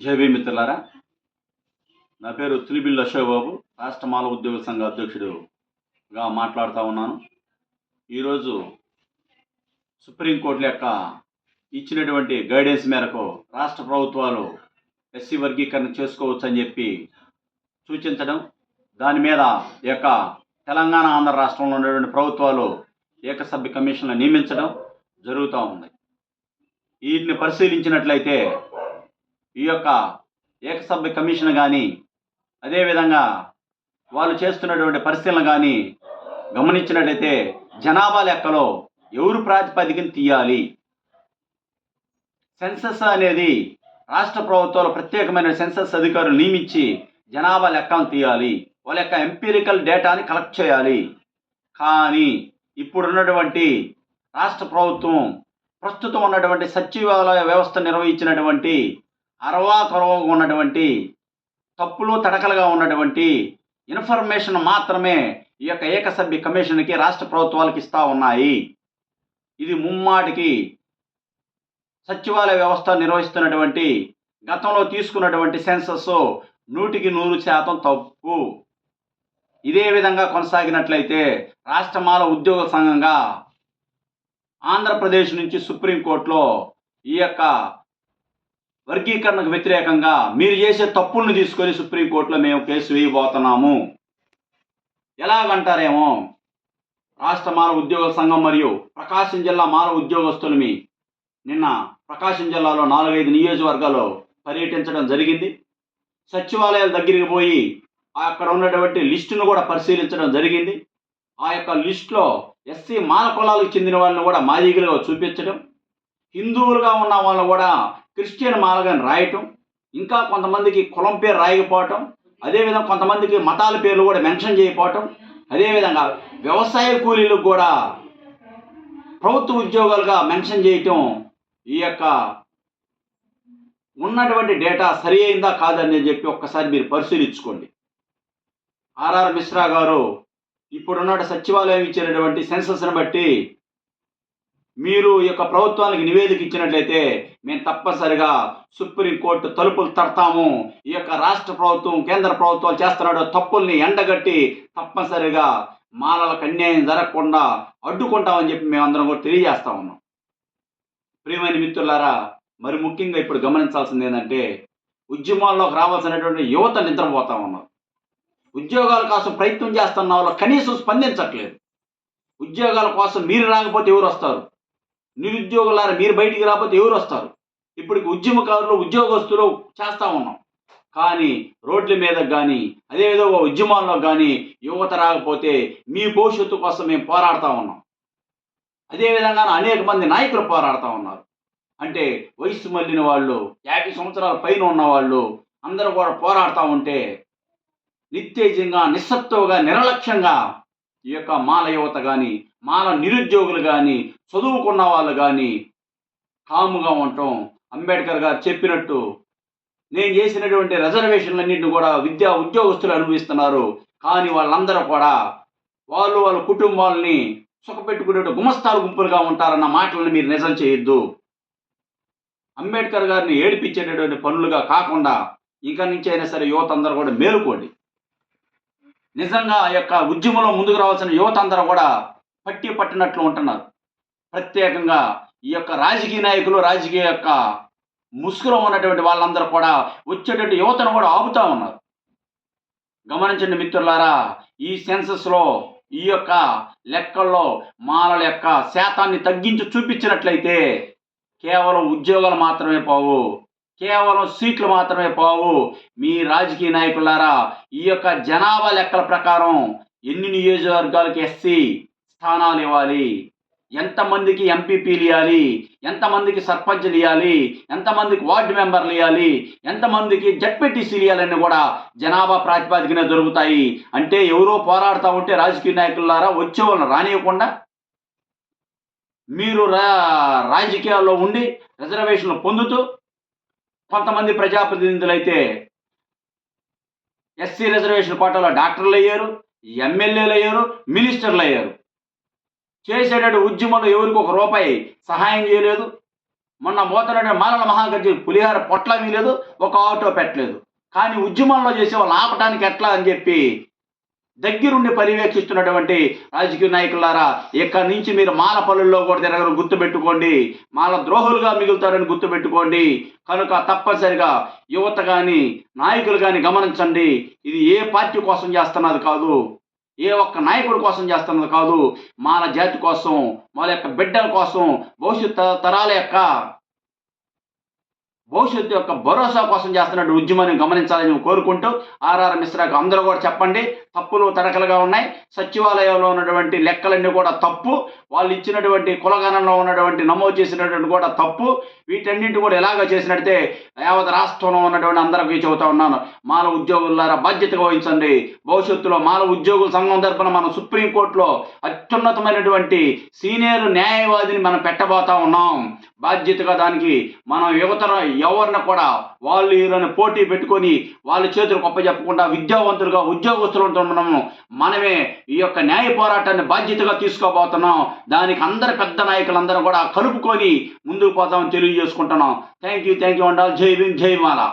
JB మిత్రులారా. నా పేరు తులిబిల్ అశోబాబు రాష్ట్ర మాల ఉద్యోగ సంఘ అధ్యక్షుడుగా మాట్లాడుతూ ఉన్నాను. ఈరోజు సుప్రీంకోర్టు యొక్క ఇచ్చినటువంటి గైడెన్స్ మేరకు రాష్ట్ర ప్రభుత్వాలు ఎస్సీ వర్గీకరణ చేసుకోవచ్చు అని చెప్పి సూచించడం దాని మీద యొక్క తెలంగాణ ఆంధ్ర రాష్ట్రంలో ఉన్నటువంటి ప్రభుత్వాలు ఏకసభ్య కమిషన్లు నియమించడం జరుగుతూ ఉంది. వీటిని పరిశీలించినట్లయితే ఈ యొక్క ఏకసభ్య కమిషన్ కానీ అదేవిధంగా వాళ్ళు చేస్తున్నటువంటి పరిశీలన కానీ గమనించినట్లయితే జనాభా లెక్కలో ఎవరు ప్రాతిపదికన తీయాలి? సెన్సస్ అనేది రాష్ట్ర ప్రభుత్వాలు ప్రత్యేకమైన సెన్సస్ అధికారులు నియమించి జనాభా లెక్కను తీయాలి. వాళ్ళ యొక్క ఎంపీరికల్ డేటాని కలెక్ట్ చేయాలి. కానీ ఇప్పుడున్నటువంటి రాష్ట్ర ప్రభుత్వం ప్రస్తుతం ఉన్నటువంటి సచివాలయ వ్యవస్థ నిర్వహించినటువంటి అరవా కొరవగా ఉన్నటువంటి తప్పులు తడకలుగా ఉన్నటువంటి ఇన్ఫర్మేషన్ మాత్రమే ఈ యొక్క ఏకసభ్య కమిషన్కి రాష్ట్ర ప్రభుత్వాలకు ఇస్తూ ఉన్నాయి. ఇది ముమ్మాటికి సచివాలయ వ్యవస్థ నిర్వహిస్తున్నటువంటి గతంలో తీసుకున్నటువంటి సెన్సస్ నూటికి నూరు శాతం తప్పు. ఇదే విధంగా కొనసాగినట్లయితే రాష్ట్రమాల ఉద్యోగ సంఘంగా ఆంధ్రప్రదేశ్ నుంచి సుప్రీంకోర్టులో ఈ యొక్క వర్గీకరణకు వ్యతిరేకంగా మీరు చేసే తప్పులను తీసుకొని సుప్రీంకోర్టులో మేము కేసు వేయబోతున్నాము. ఎలాగంటారేమో రాష్ట్ర మానవ ఉద్యోగ సంఘం మరియు ప్రకాశం జిల్లా మానవ ఉద్యోగస్తులమి నిన్న ప్రకాశం జిల్లాలో నాలుగైదు నియోజకవర్గాల్లో పర్యటించడం జరిగింది. సచివాలయాల దగ్గరికి పోయి అక్కడ ఉన్నటువంటి లిస్టును కూడా పరిశీలించడం జరిగింది. ఆ యొక్క లిస్టులో ఎస్సీ మాల కులాలకు చెందిన వాళ్ళని కూడా మాదిగలుగా చూపించడం హిందువులుగా ఉన్న వాళ్ళు కూడా క్రిస్టియన్ మాలగాని రాయటం ఇంకా కొంతమందికి కులం పేరు రాయకపోవటం అదేవిధంగా కొంతమందికి మతాల పేర్లు కూడా మెన్షన్ చేయకపోవటం అదేవిధంగా వ్యవసాయ కూలీలకు కూడా ప్రభుత్వ ఉద్యోగాలుగా మెన్షన్ చేయటం ఈ యొక్క ఉన్నటువంటి డేటా సరి అయిందా కాదని చెప్పి ఒక్కసారి మీరు పరిశీలించుకోండి. ఆర్ఆర్ మిశ్రా గారు ఇప్పుడున్న సచివాలయం ఇచ్చినటువంటి సెన్సస్ని బట్టి మీరు ఈ యొక్క ప్రభుత్వానికి నివేదిక ఇచ్చినట్లయితే మేము తప్పనిసరిగా సుప్రీంకోర్టు తలుపులు తడతాము. ఈ యొక్క రాష్ట్ర ప్రభుత్వం కేంద్ర ప్రభుత్వాలు చేస్తున్నాడు తప్పుల్ని ఎండగట్టి తప్పనిసరిగా మానవులకు అన్యాయం జరగకుండా అడ్డుకుంటామని చెప్పి మేమందరం కూడా తెలియజేస్తా ఉన్నాం. ప్రియమైన మిత్రులారా మరి ముఖ్యంగా ఇప్పుడు గమనించాల్సింది ఏంటంటే ఉద్యమాల్లోకి రావాల్సినటువంటి యువత నిద్రపోతా ఉన్నారు. ఉద్యోగాల కోసం ప్రయత్నం చేస్తున్న వాళ్ళు కనీసం స్పందించట్లేదు. ఉద్యోగాల కోసం మీరు రాకపోతే ఎవరు వస్తారు? నిరుద్యోగులారా మీరు బయటికి రాకపోతే ఎవరు వస్తారు? ఇప్పటికి ఉద్యమకారులు ఉద్యోగస్తులు చేస్తూ ఉన్నాం. కానీ రోడ్ల మీద కానీ అదేవిధంగా ఉద్యమాల్లో కానీ యువత రాకపోతే మీ భవిష్యత్తు కోసం మేము పోరాడుతూ ఉన్నాం. అదేవిధంగా అనేక మంది నాయకులు పోరాడుతూ ఉన్నారు. అంటే వయసు మళ్ళిన వాళ్ళు యాభై సంవత్సరాల పైన ఉన్న వాళ్ళు అందరూ కూడా పోరాడుతూ ఉంటే నిత్యజంగా నిస్సత్తువుగా నిర్లక్ష్యంగా ఈ యొక్క మాల యువత కానీ మాల నిరుద్యోగులు కానీ చదువుకున్న వాళ్ళు కానీ కాముగా ఉండటం అంబేద్కర్ గారు చెప్పినట్టు నేను చేసినటువంటి రిజర్వేషన్లన్నింటిని కూడా విద్యా ఉద్యోగస్తులు అనుభవిస్తున్నారు. కానీ వాళ్ళందరూ కూడా వాళ్ళు వాళ్ళ కుటుంబాలని సుఖపెట్టుకునే గుమస్తాల గుంపులుగా ఉంటారన్న మాటలను మీరు నిజం చేయొద్దు. అంబేద్కర్ గారిని ఏడిపించేటటువంటి పనులుగా కాకుండా ఇక నుంచి అయినా సరే యువత అందరూ కూడా మేలుకోండి. నిజంగా ఆ యొక్క ఉద్యమంలో ముందుకు రావాల్సిన యువత అందరూ కూడా పట్టి పట్టినట్లు ఉంటున్నారు. ప్రత్యేకంగా ఈ యొక్క రాజకీయ నాయకులు రాజకీయ యొక్క ముసుగులో ఉన్నటువంటి వాళ్ళందరూ కూడా వచ్చేటువంటి యువతను కూడా ఆపుతా ఉన్నారు. గమనించండి మిత్రులారా ఈ సెన్సస్లో ఈ యొక్క లెక్కల్లో మాలల యొక్క శాతాన్ని తగ్గించి చూపించినట్లయితే కేవలం ఉద్యోగాలు మాత్రమే పోవు. కేవలం సీట్లు మాత్రమే పోవు. మీ రాజకీయ నాయకులారా ఈ యొక్క జనాభా లెక్కల ప్రకారం ఎన్ని నియోజకవర్గాలకి ఎస్సీ స్థానాలు ఇవ్వాలి? ఎంతమందికి ఎంపీపీలు ఇవ్వాలి ఎంతమందికి సర్పంచ్లు ఇవ్వాలి ఎంతమందికి వార్డు మెంబర్లు ఇవ్వాలి ఎంతమందికి జడ్పీటీసీలు ఇవ్వాలని కూడా జనాభా ప్రాతిపాదికన దొరుకుతాయి. అంటే ఎవరో పోరాడుతూ ఉంటే రాజకీయ నాయకులారా వచ్చే వాళ్ళని రానివ్వకుండా మీరు రా రాజకీయాల్లో ఉండి రిజర్వేషన్లు పొందుతూ కొంతమంది ప్రజాప్రతినిధులు అయితే ఎస్సీ రిజర్వేషన్ కోటాలో డాక్టర్లు అయ్యారు ఎమ్మెల్యేలు అయ్యారు మినిస్టర్లు అయ్యారు. చేసేటటువంటి ఉద్యమంలో ఎవరికి ఒక రూపాయి సహాయం చేయలేదు. మొన్న మోతనటువంటి మాలల మహాగర్జి పులిహార పొట్ల లేదు ఒక ఆటో పెట్టలేదు. కానీ ఉద్యమంలో చేసే వాళ్ళు ఆపటానికి ఎట్లా అని చెప్పి దగ్గరుండి పర్యవేక్షిస్తున్నటువంటి రాజకీయ నాయకులారా ఇక్కడి నుంచి మీరు మాల పనుల్లో కూడా తిరగరు గుర్తుపెట్టుకోండి మాల ద్రోహులుగా మిగులుతారని గుర్తుపెట్టుకోండి కనుక తప్పనిసరిగా యువత కానీ నాయకులు కానీ గమనించండి. ఇది ఏ పార్టీ కోసం చేస్తున్నది కాదు. ఏ ఒక్క నాయకుడి కోసం చేస్తున్నది కాదు. మాల జాతి కోసం మాల యొక్క బిడ్డల కోసం భవిష్యత్ తరాల యొక్క భవిష్యత్తు యొక్క భరోసా కోసం చేస్తున్నట్టు ఉద్యమాన్ని గమనించాలని కోరుకుంటూ ఆర్ఆర్ మిశ్రాకు అందరూ కూడా చెప్పండి. తప్పులు తడకలుగా ఉన్నాయి. సచివాలయంలో ఉన్నటువంటి లెక్కలన్నీ కూడా తప్పు. వాళ్ళు ఇచ్చినటువంటి కులగణంలో ఉన్నటువంటి నమోదు చేసినటువంటి కూడా తప్పు. వీటన్నింటి కూడా ఎలాగ చేసినట్టే యావత్ రాష్ట్రంలో ఉన్నటువంటి అందరికీ చెబుతా ఉన్నాను. మాల ఉద్యోగులారా బాధ్యతగా వహించండి. భవిష్యత్తులో మాల ఉద్యోగుల సంఘం తరపున మనం సుప్రీంకోర్టులో అత్యున్నతమైనటువంటి సీనియర్ న్యాయవాదిని మనం పెట్టబోతా ఉన్నాం. బాధ్యతగా దానికి మనం యువతర ఎవరిని కూడా వాళ్ళు వీళ్ళని పోటీ పెట్టుకొని వాళ్ళ చేతులు గొప్ప చెప్పకుండా విద్యావంతులుగా ఉద్యోగస్తులు మనము మనమే ఈ యొక్క న్యాయ పోరాటాన్ని బాధ్యతగా తీసుకోబోతున్నాం. దానికి అందరు పెద్ద నాయకులందరూ కూడా కలుపుకొని ముందుకు పోతామని తెలియజేసుకుంటున్నాం. థ్యాంక్ యూ థ్యాంక్ యూ అండాలి జై భీమ్ జై మాలా.